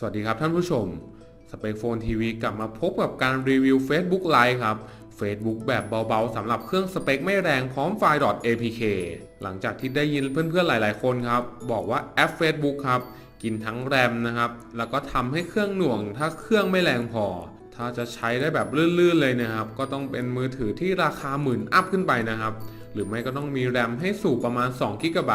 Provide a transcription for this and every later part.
สวัสดีครับท่านผู้ชมสเปกโฟนทีวีกลับมาพบกับการรีวิว Facebook Live ครับ Facebook แบบเบาๆสำหรับเครื่องสเปคไม่แรงพร้อมไฟล์ .apk หลังจากที่ได้ยินเพื่อนๆหลายๆคนครับ บอกว่าแอป Facebook ครับ กินทั้งแรมนะครับ แล้วก็ทำให้เครื่องหน่วง ถ้าเครื่องไม่แรงพอ ถ้าจะใช้ได้แบบลื่นๆเลยนะครับ ก็ต้องเป็นมือถือที่ราคาหมื่นอัพขึ้นไปนะครับ หรือไม่ก็ต้องมีแรมให้สูบประมาณ2 g b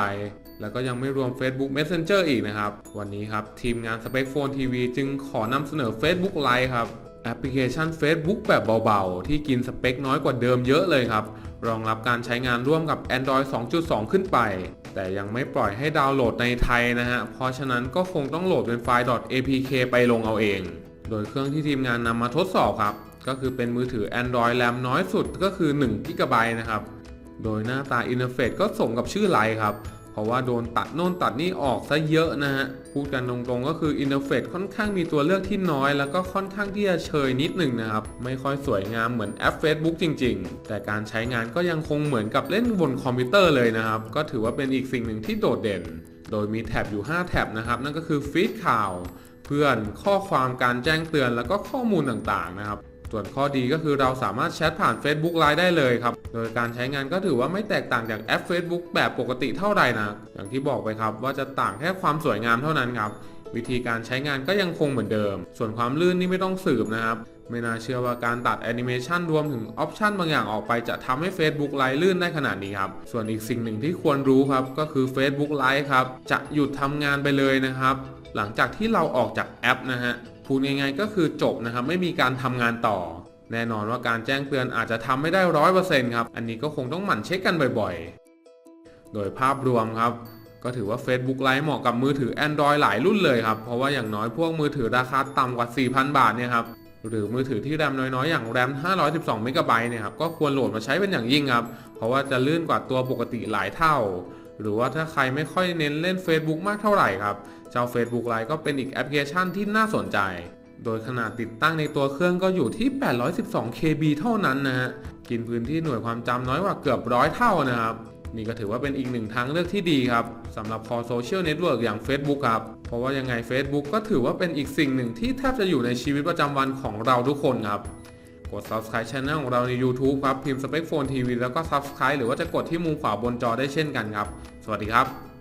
แล้วก็ยังไม่รวม Facebook Messenger อีกนะครับ วันนี้ครับ ทีมงาน Spec Phone TV จึงขอนำเสนอ Facebook Live ครับ แอปพลิเคชัน Facebook แบบเบาๆ ที่กินสเปคน้อยกว่าเดิมเยอะเลยครับ รองรับการใช้งานร่วมกับ Android 2.2 ขึ้นไป แต่ยังไม่ปล่อยให้ดาวน์โหลดในไทยนะฮะ เพราะฉะนั้นก็คงต้องโหลดเป็นไฟล์ .apk ไปลงเอาเอง โดยเครื่องที่ทีมงานนำมาทดสอบครับ ก็คือเป็นมือถือ Android แรมน้อยสุดก็คือ1 g b นะครับ โดยหน้าตาอินเทอร์เฟซก็สมกับชื่อไลน์ครับ เพราะว่าโดนตัดโน่นตัดนี่ออกซะเยอะนะฮะ พูดกันตรงๆก็คืออินเทอร์เฟซค่อนข้างมีตัวเลือกที่น้อย แล้วก็ค่อนข้างที่จะเชยนิดหนึ่งนะครับ ไม่ค่อยสวยงามเหมือนแอป Facebook จริง ๆ แต่การใช้งานก็ยังคงเหมือนกับเล่นบนคอมพิวเตอร์เลยนะครับ ก็ถือว่าเป็นอีกสิ่งหนึ่งที่โดดเด่น โดยมีแท็บอยู่ 5 แท็บนะครับ นั่นก็คือฟีดข่าว เพื่อนข้อความการแจ้งเตือนแล้วก็ข้อมูลต่างๆนะครับ ส่วนข้อดีก็คือเราสามารถแชทผ่าน Facebook Live ได้เลยครับ โดยการใช้งานก็ถือว่าไม่แตกต่างจากแอป Facebook แบบปกติเท่าไหร่นะ อย่างที่บอกไปครับว่าจะต่างแค่ความสวยงามเท่านั้นครับ วิธีการใช้งานก็ยังคงเหมือนเดิม ส่วนความลื่นนี่ไม่ต้องสืบนะครับ ไม่น่าเชื่อว่าการตัดแอนิเมชันรวมถึงออปชันบางอย่างออกไปจะทำให้ Facebook Live ลื่นได้ขนาดนี้ครับ ส่วนอีกสิ่งหนึ่งที่ควรรู้ครับก็คือ Facebook Live ครับจะหยุดทำงานไปเลยนะครับ หลังจากที่เราออกจากแอปนะฮะ พูดง่ายๆก็คือจบนะครับไม่มีการทำงานต่อ แน่นอนว่าการแจ้งเตือนอาจจะทำไม่ได้ร้อยเปอร์เซ็นต์ครับ อันนี้ก็คงต้องหมั่นเช็คกันบ่อยๆ โดยภาพรวมครับ ก็ถือว่า Facebook Live เหมาะกับมือถือ Android หลายรุ่นเลยครับ เพราะว่าอย่างน้อยพวกมือถือราคาต่ำกว่า 4,000 บาทเนี่ยครับหรือมือถือที่แรมน้อยๆ อย่างแรม 512 เมกะไบต์เนี่ยครับก็ควรโหลดมาใช้เป็นอย่างยิ่งครับ เพราะว่าจะลื่นกว่าตัวปกติหลายเท่า หรือว่าถ้าใครไม่ค่อยเน้นเล่น Facebook มากเท่าไหร่ครับ เจ้า Facebook Live ก็เป็นอีกแอปพลิเคชันที่น่าสนใจ โดยขนาดติดตั้งในตัวเครื่องก็อยู่ที่ 812 KB เท่านั้นนะฮะ กินพื้นที่หน่วยความจำน้อยกว่าเกือบร้อยเท่านะครับนี่ก็ถือว่าเป็นอีกหนึ่งทางเลือกที่ดีครับสำหรับคอโซเชียลเน็ตเวิร์กอย่าง Facebook ครับ เพราะว่ายังไง Facebook ก็ถือว่าเป็นอีกสิ่งหนึ่งที่แทบจะอยู่ในชีวิตประจำวันของเราทุกคนครับ กด subscribe channel ของเราใน YouTube ครับ พิมพ์ Spec Phone TV แล้วก็ subscribe หรือว่าจะกดที่มุมขวาบนจอได้เช่นกันครับ สวัสดีครับ